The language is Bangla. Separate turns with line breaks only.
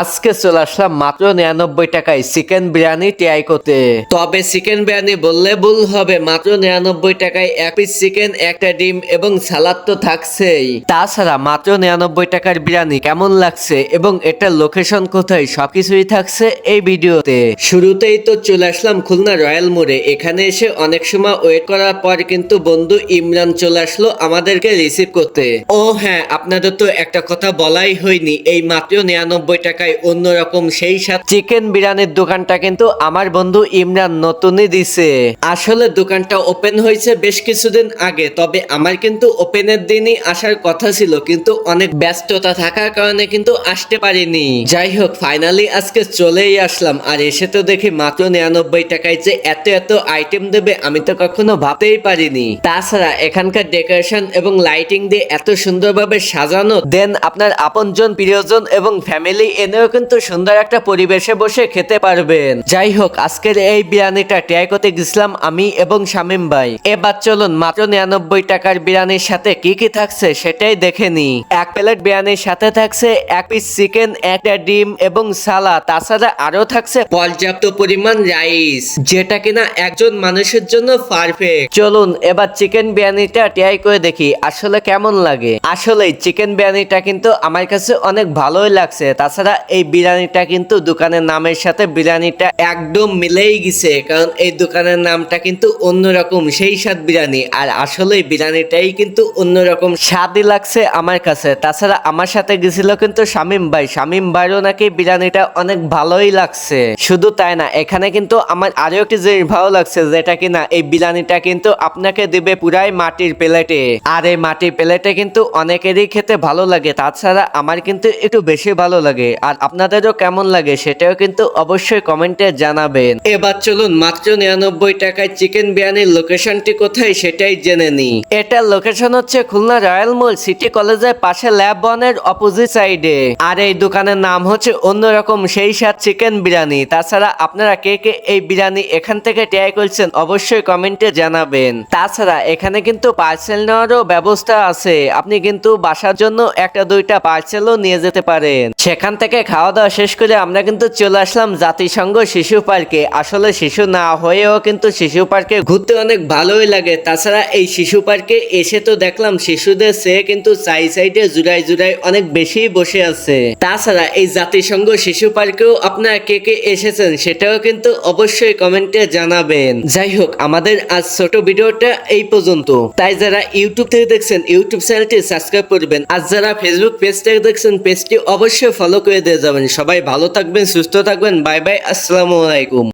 আজকে চলে আসলাম মাত্র নিরানব্বই টাকায় চিকেন বিরিয়ানি ট্রাই করতে তবে চিকেন বিরিয়ানি বললে ভুল হবে, মাত্র নিরানব্বই টাকায় এক পিস চিকেন, একটা ডিম এবং সালাদ তো থাকছেই। তাছাড়া মাত্র নিরানব্বই টাকার বিরিয়ানি কেমন লাগছে এবং এটার লোকেশন কোথায় সবকিছুই থাকছে এই ভিডিওতে। শুরুতেই তো চলে আসলাম খুলনা রয়্যাল মোড়ে। এখানে এসে অনেক সময় ওয়েট করার পর কিন্তু বন্ধু ইমরান চলে আসলো আমাদেরকে রিসিভ করতে। ও হ্যাঁ আপনাদের তো একটা কথা বলাই হয়নি, এই মাত্র নিরানব্বই টাকায় অন্যরকম সেই সাথ চিকেন বিরিয়ানির দোকানটা কিন্তু আমার বন্ধু ইমরান নতুনই দিছে। আসলে দোকানটা ওপেন হয়েছে বেশ কিছুদিন আগে তবে আমার কিন্তু ওপেনের দিনই আসার কথা ছিল কিন্তু অনেক ব্যস্ততা থাকার কারণে কিন্তু আসতে পারিনি। যাই হোক ফাইনালি আজকে চলেই আসলাম আর এসে তো দেখি মাত্র নিরানব্বই টাকায় যে এত এত আইটেম দেবে আমি তো কখনো ভাবতেই পারিনি। তাছাড়া এখানকার ডেকোরেশন এবং লাইটিং দিয়ে এত সুন্দরভাবে সাজানো দেন আপনার আপনজন প্রিয়জন এবং ফ্যামিলি এনেও কিন্তু সুন্দর একটা পরিবেশে বসে খেতে পারবেন। যাই হোক আজকের এই বিরিয়ানিটা ট্রাই করতে গেছিলাম আমি এবং শামিম ভাই। এবার চলুন, মাত্র নিরানব্বই টাকার বিরিয়ানির সাথে কি কি থাকছে সেটাই দেখে নি। এক প্লেট বিরিয়ানির সাথে থাকছে এক পিস চিকেন একটা ডিম এবং সালাদ। তাছাড়া আরও থাকছে পর্যাপ্ত পরিমাণ রাইস, যেটা কিনা একজন মানুষের জন্য পারফেক্ট চলুন, এবার চিকেন বিরিয়ানিটা ট্রাই করে দেখি, আসলে কেমন লাগে? আসলে চিকেন বিরিয়ানিটা কিন্তু আমার কাছে অনেক ভালোই লাগছে। তাছাড়া এই বিরিয়ানিটা কিন্তু দোকানের নামের সাথে বিরিয়ানিটা একদম মিলেই গেছে, কারণ এই দোকানের নামটা কিন্তু অন্যরকম, সেই স্বাদ বিরিয়ানি। আর আসলে বিরিয়ানিটাই কিন্তু অন্যরকম স্বাদই লাগছে আমার কাছে। তাছাড়া আমার সাথে গেছিল কিন্তু শামিম ভাই। শামিম ভাইরও নাকি বিরিয়ানিটা অনেক ভালোই লাগছে। শুধু তাই না, এখানে কিন্তু আমার আরও একটি জিনিস ভালো লাগছে, যেটা কিনা এই বিরিয়ানিটা কিন্তু আপনাকে দিবে পুরাই মাটির প্লেটে। আর এই মাটির প্লেটে কিন্তু অনেকেরই খেতে ভালো লাগে, তাছাড়া আমার কিন্তু একটু বেশি ভালো লাগে। আর আপনাদেরও কেমন লাগে সেটাও কিন্তু অবশ্যই কমেন্টে জানাবেন। এবার চলুন মাত্র নিরানব্বই টাকায় চিকেন বিরিয়ানির লোকেশনটি কোথায় সেটাই জেনে নি এটার লোকেশন হচ্ছে খুলনা রয়্যাল মল সিটি কলেজের পাশে ল্যাব বনের অপোজিট সাইডে আর এই দোকানের নাম হচ্ছে অন্যরকম সেই স্বাদ চিকেন বিরিয়ানি। তাছাড়া আপনারা কে কে এই বিরিয়ানি এখান থেকে ট্রাই করছেন অবশ্যই কমেন্টে জানাবেন। তাছাড়া এখানে কিন্তু পার্সেল নেওয়ারও ব্যবস্থা আছে। আপনি কিন্তু বাসার জন্য একটা দুইটা পার্সেলও নিয়ে যেতে পারেন। সেখান থেকে খাওয়া দাওয়া শেষ করে আমরা কিন্তু চলে আসলাম জাতিসংঘ শিশু পার্কে। আসলে শিশু না হয়েও কিন্তু শিশু পার্কে ঘুরতে অনেক ভালোই লাগে। তাছাড়া এই শিশু পার্কে এসে তো দেখলাম শিশুদের সে কিন্তু সাই সাইডে জুড়াই জুড়াই অনেক বেশি বসে আছে। তাছাড়া এই জাতিসংঘ শিশু পার্কেও আপনারা কে কে এসেছেন সেটাও কিন্তু অবশ্যই কমেন্টে জানাবেন। যাই হোক, আমাদের আজ ছোট ভিডিওটা এই পর্যন্ত। তাই যারা ইউটিউব থেকে দেখছেন, ইউটিউব চ্যানেলটি সাবস্ক্রাইব করবেন। আর যারা ফেসবুক পেজ থেকে দেখছেন পেজটি অবশ্যই ফলো করে দিয়ে যাবেন। সবাই ভালো থাকবেন সুস্থ থাকবেন। বাই বাই আসসালামু আলাইকুম।